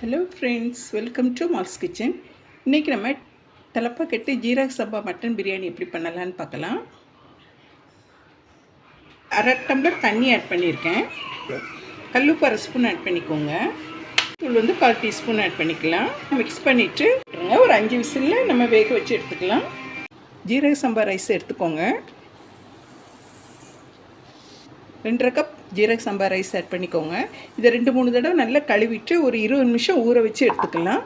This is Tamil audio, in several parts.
Hello friends welcome to Mal's kitchen இன்றைக்கி நம்ம தலப்பாக்கட்டு ஜீரக சம்பா மட்டன் பிரியாணி எப்படி பண்ணலான்னு பார்க்கலாம். அரை டம்ளர் தண்ணி ஆட் பண்ணியிருக்கேன் கல்லுப்பு அரை ஸ்பூன் ஆட் பண்ணிக்கோங்க. தூள் வந்து கால் டீஸ்பூன் ஆட் பண்ணிக்கலாம். மிக்ஸ் பண்ணிவிட்டு ஒரு அஞ்சு விசிலில் நம்ம வேக வச்சு எடுத்துக்கலாம். ஜீரக சம்பா ரைஸ் எடுத்துக்கோங்க. ரெண்டரை கப் ஜீரக சம்பா ரைஸ் ஆட் பண்ணிக்கோங்க. இதை ரெண்டு மூணு தடவை நல்லா கழுவிட்டு ஒரு இருபது நிமிஷம் ஊற வச்சு எடுத்துக்கலாம்.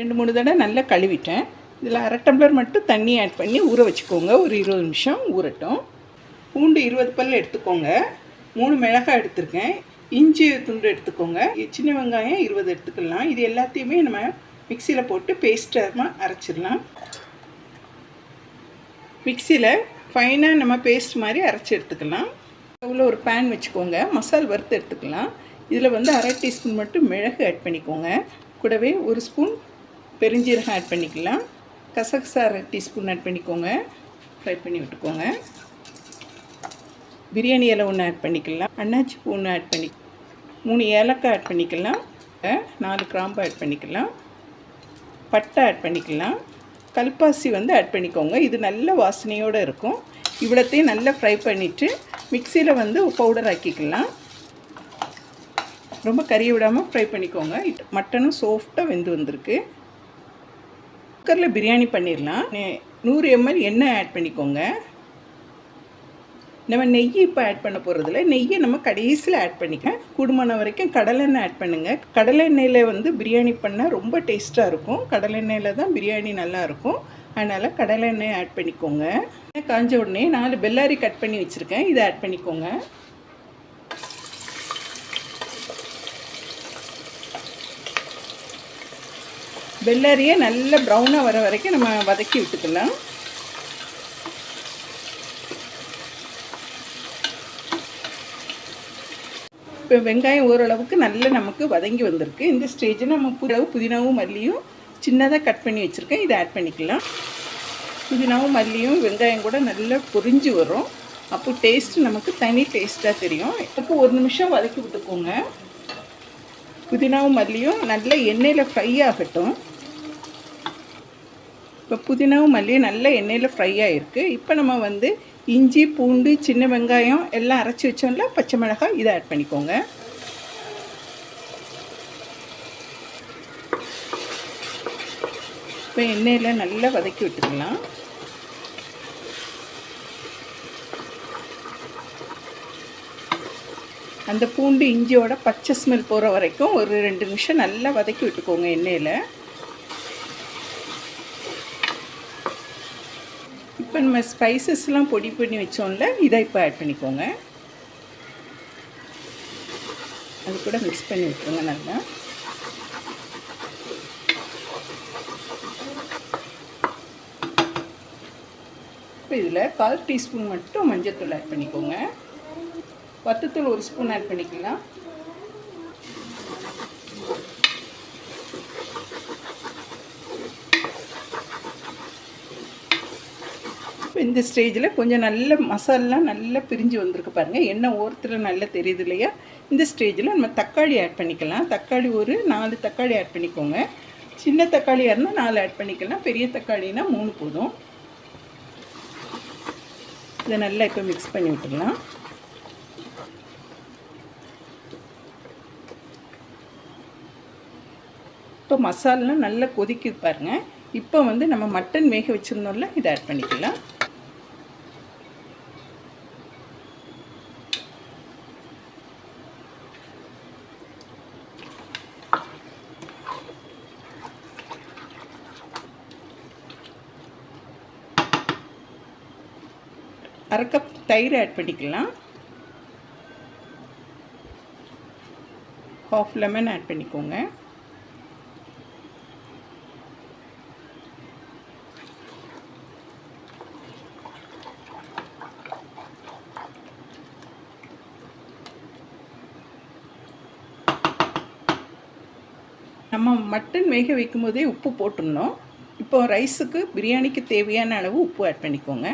ரெண்டு மூணு தடவை நல்லா கழுவிட்டேன். இதில் அரை டம்ளர் மட்டும் தண்ணி ஆட் பண்ணி ஊற வச்சுக்கோங்க. ஒரு இருபது நிமிஷம் ஊறட்டும். பூண்டு இருபது பல் எடுத்துக்கோங்க. மூணு மிளகாய் எடுத்திருக்கேன். இஞ்சி துண்டு எடுத்துக்கோங்க. சின்ன வெங்காயம் இருபது எடுத்துக்கலாம். இது எல்லாத்தையுமே நம்ம மிக்சியில் போட்டு பேஸ்டமாக அரைச்சிடலாம். மிக்சியில் ஃபைனாக நம்ம பேஸ்ட் மாதிரி அரைச்சி எடுத்துக்கலாம். ஸ்டவ்வில் ஒரு பேன் வச்சுக்கோங்க. மசால் வறுத்து எடுத்துக்கலாம். இதில் வந்து அரை டீஸ்பூன் மட்டும் மிளகு ஆட் பண்ணிக்கோங்க. கூடவே ஒரு ஸ்பூன் பெருஞ்சீரகம் ஆட் பண்ணிக்கலாம். கசகசா அரை டீஸ்பூன் ஆட் பண்ணிக்கோங்க. ஃப்ரை பண்ணி விட்டுக்கோங்க. பிரியாணி இலை ஒன்று ஆட் பண்ணிக்கலாம். அன்னாச்சி பூ ஒன்று ஆட் பண்ணி மூணு ஏலக்காய் ஆட் பண்ணிக்கலாம். நாலு கிராம்பு ஆட் பண்ணிக்கலாம். பட்டை ஆட் பண்ணிக்கலாம். கல்பாசி வந்து ஆட் பண்ணிக்கோங்க. இது நல்ல வாசனையோடு இருக்கும். இவ்வளோத்தையும் நல்லா ஃப்ரை பண்ணிவிட்டு மிக்சியில் வந்து பவுடர் ஆக்கிக்கலாம். ரொம்ப கறி விடாமல் ஃப்ரை பண்ணிக்கோங்க. மட்டனும் சாஃப்டாக வெந்து வந்திருக்கு. குக்கரில் பிரியாணி பண்ணிடலாம் நூறு எம்எல் எண்ணெய் ஆட் பண்ணிக்கோங்க. நம்ம நெய் இப்போ ஆட் பண்ண போகிறதில்ல நெய்யை நம்ம கடைசியில் ஆட் பண்ணிக்க கூடுமான வரைக்கும் கடலெண்ணெய் ஆட் பண்ணுங்கள் கடலெண்ணெயில் வந்து பிரியாணி பண்ணால் ரொம்ப டேஸ்ட்டாக இருக்கும். கடலெண்ணெயில் தான் பிரியாணி நல்லாயிருக்கும் அதனால் கடலை எண்ணெய் ஆட் பண்ணிக்கோங்க. காஞ்ச உடனே நாலு பெல்லாரி கட் பண்ணி வச்சுருக்கேன். இதை ஆட் பண்ணிக்கோங்க. பெல்லாரியை நல்ல ப்ரௌனாக வர வரைக்கும் நம்ம வதக்கி விட்டுக்கலாம். இப்போ வெங்காயம் ஓரளவுக்கு நல்ல நமக்கு வதங்கி வந்திருக்கு. இந்த ஸ்டேஜில் நம்ம புறவு புதினாவும் மல்லியும் சின்னதாக கட் பண்ணி வச்சுருக்கேன். இதை ஆட் பண்ணிக்கலாம். புதினாவும் மல்லியும் வெங்காயம் கூட நல்லா பொரிஞ்சு வரும். அப்போ டேஸ்ட் நமக்கு தனி டேஸ்ட்டாக தெரியும். இப்போ ஒரு நிமிஷம் வதக்கி விட்டுக்கோங்க. புதினாவும் மல்லியும் நல்ல எண்ணெயில் ஃப்ரை ஆகட்டும். இப்போ புதினாவும் மல்லியும் நல்ல எண்ணெயில் ஃப்ரை ஆகிருக்கு இப்போ நம்ம வந்து இஞ்சி பூண்டு சின்ன வெங்காயம் எல்லாம் அரைச்சி வச்சோம்ல பச்சை மிளகாய் இதை ஆட் பண்ணிக்கோங்க. இப்போ எண்ணெயில் நல்லா வதக்கி விட்டுக்கலாம். அந்த பூண்டு இஞ்சியோட பச்சை ஸ்மெல் போகிற வரைக்கும் ஒரு ரெண்டு நிமிஷம் நல்லா வதக்கி விட்டுக்கோங்க எண்ணெயில். இப்போ நம்ம ஸ்பைசஸ்லாம் பொடி பண்ணி வச்சோம்ல இதை இப்போ ஆட் பண்ணிக்கோங்க. அது கூட மிக்ஸ் பண்ணி விட்டுருங்க நல்லா. இப்போ இதில் கால் டீஸ்பூன் மட்டும் மஞ்சத்தூள் ஆட் பண்ணிக்கோங்க. வத்தத்தூள் ஒரு ஸ்பூன் ஆட் பண்ணிக்கலாம். இந்த ஸ்டேஜில் கொஞ்சம் நல்ல மசாலாம் நல்லா பிரிஞ்சு வந்திருக்கு பாருங்கள் எண்ணெய் ஓரத்தில் நல்லா தெரியுது இல்லையா? இந்த ஸ்டேஜில் நம்ம தக்காளி ஆட் பண்ணிக்கலாம். தக்காளி ஒரு நாலு தக்காளி ஆட் பண்ணிக்கோங்க. சின்ன தக்காளியாக இருந்தால் நாலு ஆட் பண்ணிக்கலாம். பெரிய தக்காளினா மூணு போதும். இதை நல்லா இப்போ மிக்ஸ் பண்ணி விட்டுடலாம். இப்போ மசாலாம் நல்லா கொதிக்குது பாருங்கள் இப்போ வந்து நம்ம மட்டன் வேக வச்சுருந்தோம்ல இதை ஆட் பண்ணிக்கலாம். அரை கப் தயிர் ஆட் பண்ணிக்கலாம். ஹாஃப் லெமன் ஆட் பண்ணிக்கோங்க. நம்ம மட்டன் வேக வைக்கும் போதே உப்பு போட்டுருந்தோம் இப்போ ரைஸுக்கு பிரியாணிக்கு தேவையான அளவு உப்பு ஆட் பண்ணிக்கோங்க.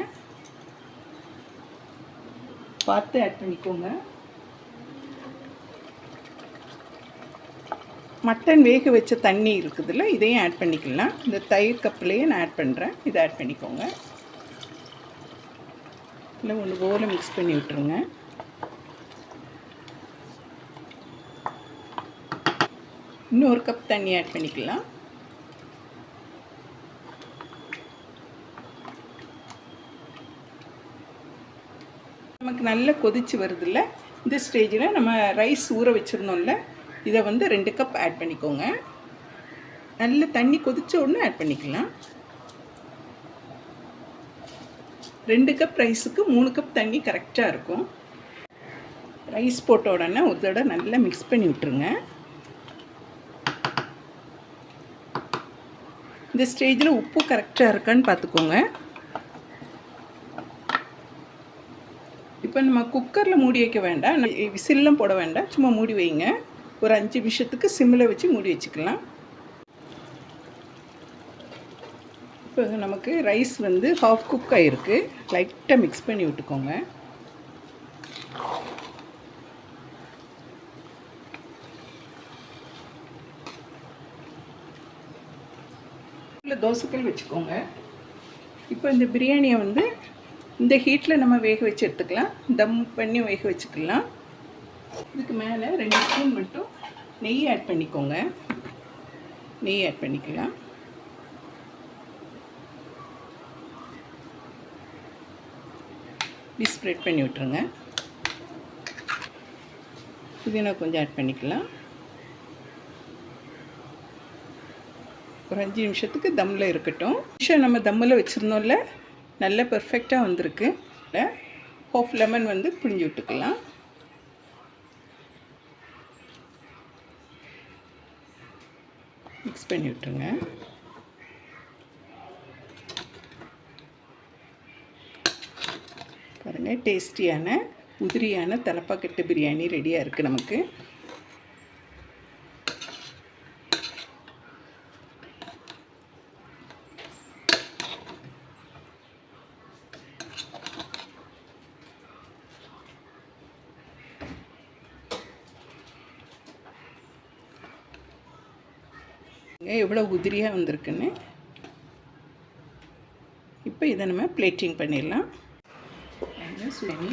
பார்த்து ஆட் பண்ணிக்கோங்க. மட்டன் வேக வச்ச தண்ணி இருக்குதுல்ல இதையும் ஆட் பண்ணிக்கலாம். இந்த தயிர் கப்லேயே நான் ஆட் பண்ணுறேன் இதை ஆட் பண்ணிக்கோங்க. இல்லை ஒன்று போல மிக்ஸ் பண்ணி விட்டுருங்க. இன்னொரு கப் தண்ணி ஆட் பண்ணிக்கலாம். நமக்கு நல்லா கொதிச்சு வருதில்ல இந்த ஸ்டேஜில் நம்ம ரைஸ் ஊற வச்சுருந்தோம்ல இதை வந்து ரெண்டு கப் ஆட் பண்ணிக்கோங்க. நல்ல தண்ணி கொதித்த உடனே ஆட் பண்ணிக்கலாம். ரெண்டு கப் ரைஸுக்கு மூணு கப் தண்ணி கரெக்டாக இருக்கும். ரைஸ் போட்ட உடனே ஒரு தடவை நல்லா மிக்ஸ் பண்ணி விட்டுருங்க. இந்த ஸ்டேஜில் உப்பு கரெக்டாக இருக்கான்னு பார்த்துக்கோங்க. இப்போ நம்ம குக்கரில் மூடி வைக்க வேண்டாம். விசில்லாம் போட வேண்டாம். சும்மா மூடி வைங்க. ஒரு அஞ்சு நிமிஷத்துக்கு சிம்மில் வச்சு மூடி வச்சுக்கலாம். இப்போ நமக்கு ரைஸ் வந்து ஹாஃப் குக் ஆகிருக்கு லைட்டாக மிக்ஸ் பண்ணி விட்டுக்கோங்க. இல்லை தோசைக்கல் வச்சுக்கோங்க. இப்போ இந்த பிரியாணியை வந்து இந்த ஹீட்டில் நம்ம வேக வச்சு எடுத்துக்கலாம். தம் பண்ணி வேக வச்சுக்கலாம். இதுக்கு மேலே ரெண்டு ஸ்பூன் மட்டும் நெய் ஆட் பண்ணிக்கோங்க. நெய் ஆட் பண்ணிக்கலாம். இப்படி ஸ்ப்ரெட் பண்ணி விட்டுருங்க. புதினா கொஞ்சம் ஆட் பண்ணிக்கலாம். ஒரு அஞ்சு நிமிஷத்துக்கு தம்மில் இருக்கட்டும். நிமிஷம் நம்ம தம்மில் வச்சுருந்தோம்ல நல்ல பெர்ஃபெக்டாக வந்திருக்கு. ஹாஃப் லெமன் வந்து பிழிஞ்சு விட்டுக்கலாம். மிக்ஸ் பண்ணி விட்டுருங்க. பாருங்கள் டேஸ்டியான உதிரியான தலப்பாக்கட்டு பிரியாணி ரெடியாக இருக்குது நமக்கு. எவ்வளோ உதிரியாக வந்திருக்குன்னு. இப்போ இதை நம்ம பிளேட்டிங் பண்ணிடலாம். சுனி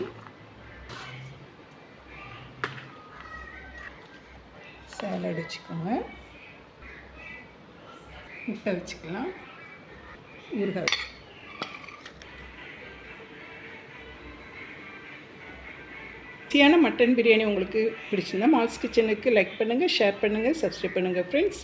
சாலட் வச்சுக்கோங்க முட்டை வச்சுக்கலாம். ஊறுகாய் ருசியான மட்டன் பிரியாணி உங்களுக்கு பிடிச்சிருந்தா மால்ஸ் கிச்சனுக்கு லைக் பண்ணுங்கள் ஷேர் பண்ணுங்கள் சப்ஸ்கிரைப் பண்ணுங்கள் ஃப்ரெண்ட்ஸ்